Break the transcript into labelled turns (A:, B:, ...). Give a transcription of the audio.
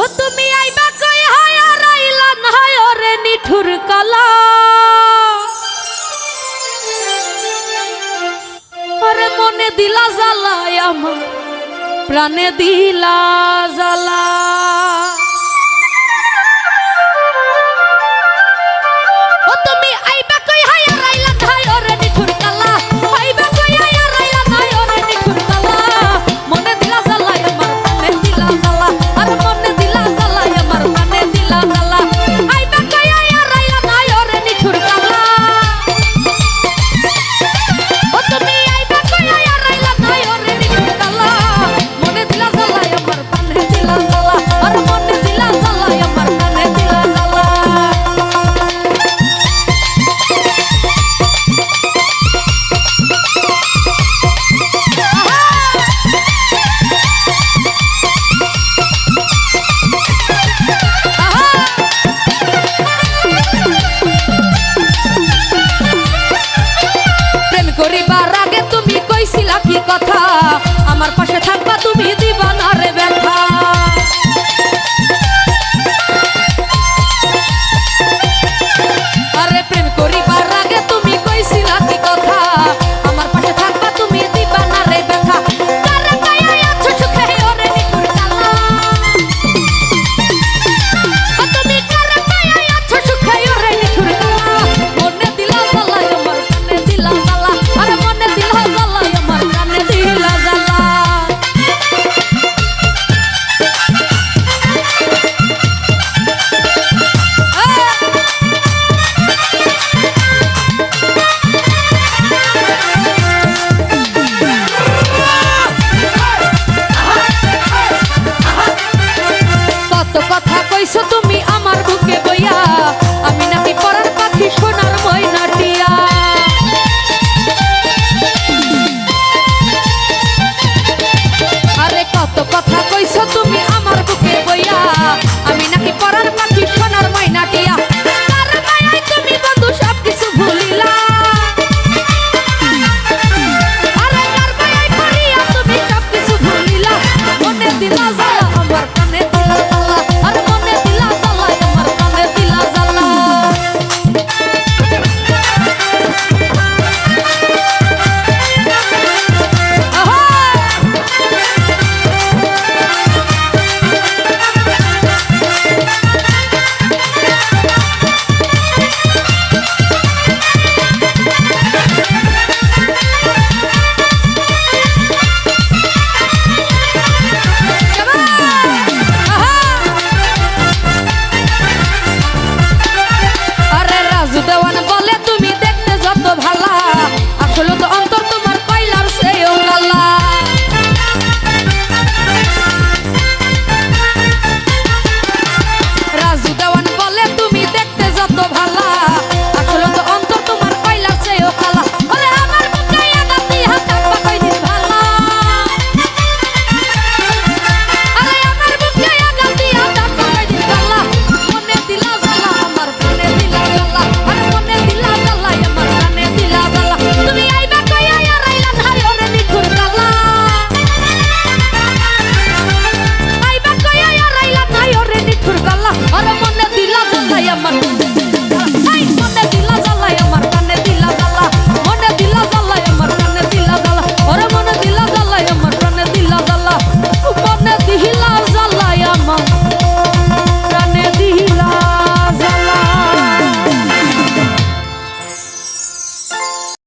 A: ও তুমি আইবা কই হয় আর আইলান হয় ওরে নিঠুর কলা। ওরে মনে দিলা জ্বালায় আমার, প্রাণে দিলা জালা করিবার আগে তুমি কইছিলা কি কথা? আমার পাশে থাকবা তুমি